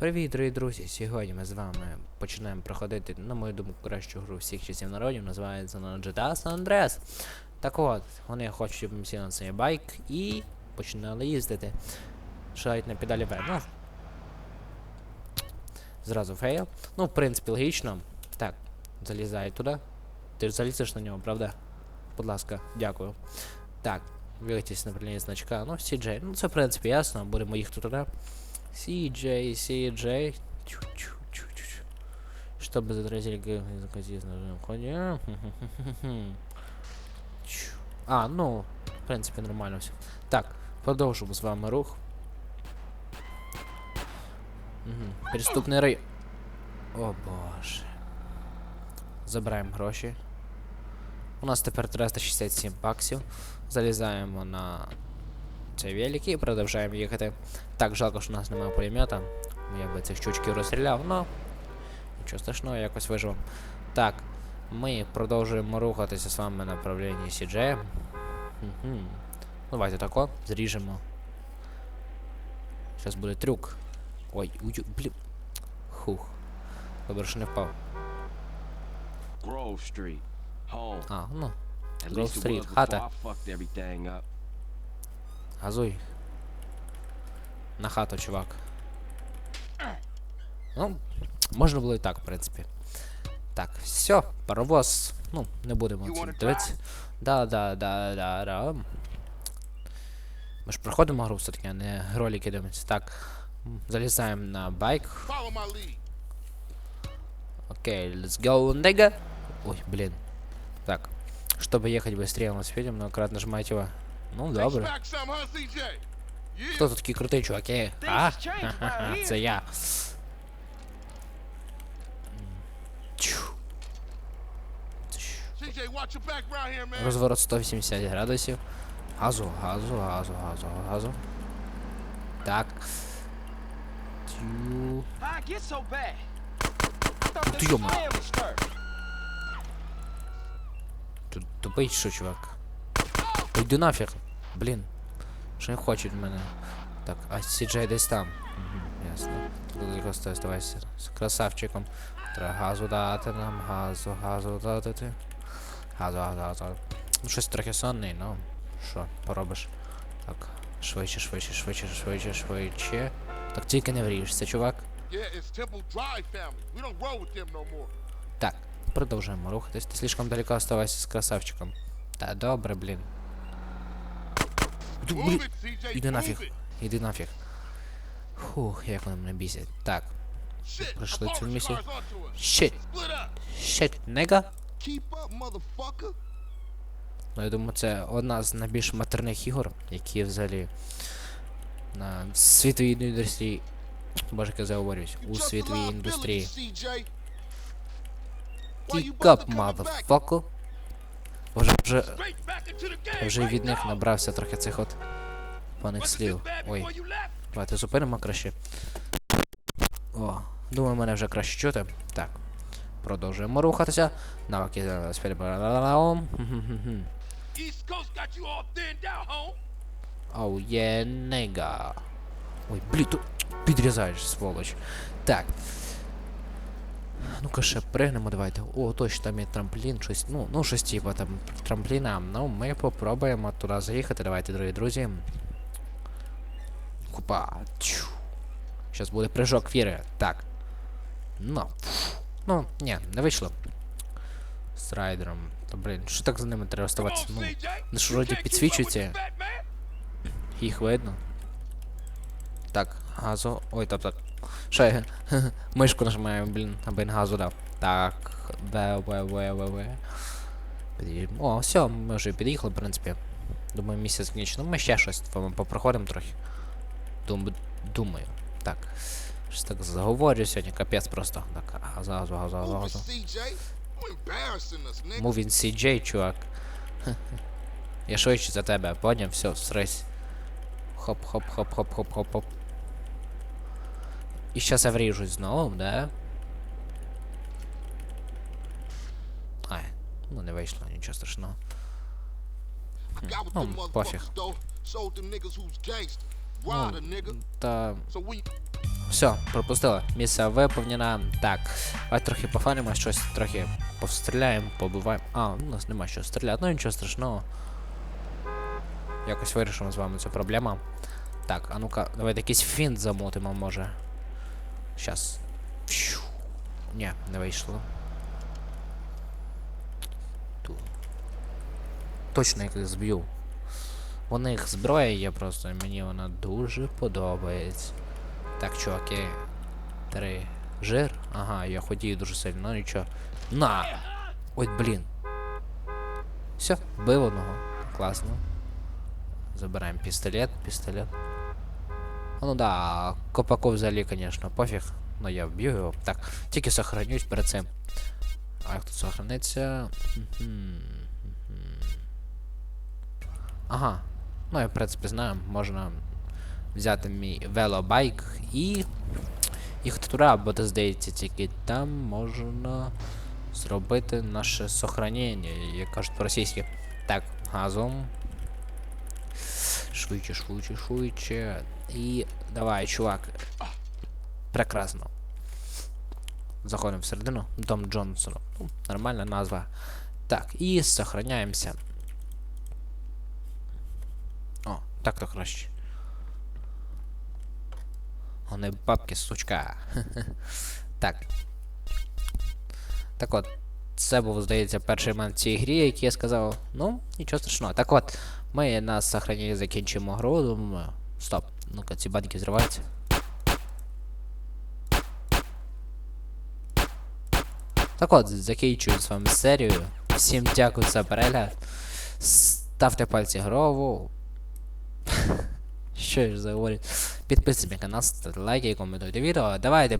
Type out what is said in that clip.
Привіт, дорогі друзі! Сьогодні ми з вами починаємо проходити, на мою думку, кращу гру всіх часів народів, називається вона GTA Andreas. Так от, вони хочуть, щоб ми сіли на цей байк і починали їздити. Шають на педалі В. Ну, зразу фейл. Ну, в принципі, логічно. Так, залізай туди. Ти ж залізеш на нього, правда? Будь ласка, дякую. Так, вилетіть на прилінні значка. Ну, CJ. Ну, це, в принципі, ясно. Будемо їхати туди. CJ, CJ. Чу-чу-чу-чу. Чтобы заразили заказить на ходе. Чу. А, ну, в принципі, нормально все. Так, продовжимо з вами рух. Угу. Переступний район. О боже. Забираємо гроші. У нас тепер 367 баксів. Залізаємо на цей велик продовжуємо їхати. Так, жалко, що у нас немає пулемета. Я би цих чучків розстріляв, но нічого страшного, якось виживемо. Так, ми продовжуємо рухатися з вами на направленні CJ. Угу. Давайте тако, зріжемо. Зараз буде трюк. Ой, ой, блін. Хух. Добре, що не впав. Grove Street, home. А, ну, Grove Street, хата. газуй. На хату, чувак. Ну, можна було і так, в принципі. Так, все, паровоз. Ну, не будемо You це wanna дивитися. Да, да, да, да, да. Ми ж проходимо гру все-таки, а не ролики дивимося. Так, м, залізаємо на байк. Follow my lead. Окей, let's go, nigga. Ой, блин. Так, чтобы ехать быстрее на велосипеде, многократно нажимать его. Ну, добре. Хто тут такий крутий, чуваки? А? Це я. Розворот 180 градусів. Газу, газу, газу, газу, газу. Так. Тю. Ти йома. Тут тупий що, чувак? Йди нафіг. Блін. Що він хоче від мене? Так, а CJ десь там. Угу, ясно. Тут його стой, оставайся. З красавчиком. Треба газу дати нам, газу, газу дати. Газу, газу, газу. Ну, щось трохи сонний, ну. Що, поробиш? Так, швидше, швидше, швидше, швидше, швидше. Так тільки не вріжся, чувак. Так, продовжуємо рухатись. Ти слишком далеко оставайся з красавчиком. Та добре, блін. Блін. Іди нафіг. Іди нафіг. Фух, як вони мене бісять. Так. Shit, Пройшли цю місію. Keep up, motherfucker. Ну, я думаю, це одна з найбільш матерних ігор, які взагалі на світовій індустрії. Боже, я заговорюсь. У світовій індустрії. Up, motherfucker. Боже, вже, вже від них набрався трохи цих от паних слів. Ой. Давайте зупинимо краще. О, думаю, мене вже краще чути. Так. Продовжуємо рухатися. Навики home. Оу, є нега. Ой, блін, тут підрізаєш, сволоч. Так. Ну-ка ще пригнемо, давайте. О, точно там є трамплін, щось. Ну, ну щось типа там трампліна. Ну, ми попробуємо туди заїхати. Давайте, дорогі друзі. Купа. Чу. Зараз буде прыжок віри. Так. Ну. Ну, ні, не вийшло. З райдером. Та блін, що так за ними треба оставатися? Ну, ну ж вроді підсвічується. Їх видно. Так, газу. Ой, так, так. Що я? Мишку нажимаю, блін, аби він газу дав. Так, В, В, В, В. О, все, ми вже під'їхали, в принципі. Думаю, місяць закінчено. Ми ще щось попроходимо трохи. Дум, думаю. Так. Щось так заговорю сьогодні, капець просто. Так, газу, газу, газу, газу. Мувін CJ, чувак. Я швидше за тебе, поняв? Все, срись. Хоп, І щас я вріжусь знову, да? Ай, ну не вийшло, нічого страшного. Ну, пофіг. nigga. Та Все, пропустили. Місія виповнена. Так. Давай трохи пофаримо, щось трохи повстріляємо, побиваємо. А, у нас нема що стріляти, ну нічого страшного. Якось вирішимо з вами цю проблему. Так, а ну-ка, давайте якийсь фінт замотимо, може. Щас. Фью. Ні, не вийшло. Ту. Точно їх зб'ю. У них зброя є просто, мені вона дуже подобається. Так, чуваки. Три. Жир? Ага, я ходію дуже сильно, ну нічого. На! Ой, блін. Все, бив одного. Класно. Забираємо пістолет, пістолет. Ну да, Копаку взагалі, конечно, пофіг. Ну я вб'ю його. Так, тільки сохранюсь перед цим. А як тут сохраниться? Ага. Ну я в принципі знаю, можна взяти мій велобайк і. Їх туди буде, здається, тільки там можна зробити наше сохранення, як кажуть по-російськи. Так, газом. Швидше, швидше, швидше. І давай, чувак. Прекрасно. Заходимо всередину. Дом Джонсона. Ну, нормальна назва. Так, і сохраняємося. О, так то краще. О, не бабки, сучка. так. Так от. Це був, здається, перший момент в цій грі, який я сказав. Ну, нічого страшного. Так от, ми на сохраненні закінчимо гру. Думаю, Стоп. Ну-ка, ці банки зриваються. Так от, закінчую з вами серію. Всім дякую за перегляд. Ставте пальці грову. Що ж заговорить? Підписуйтесь на канал, ставте лайки, коментуйте відео. Давайте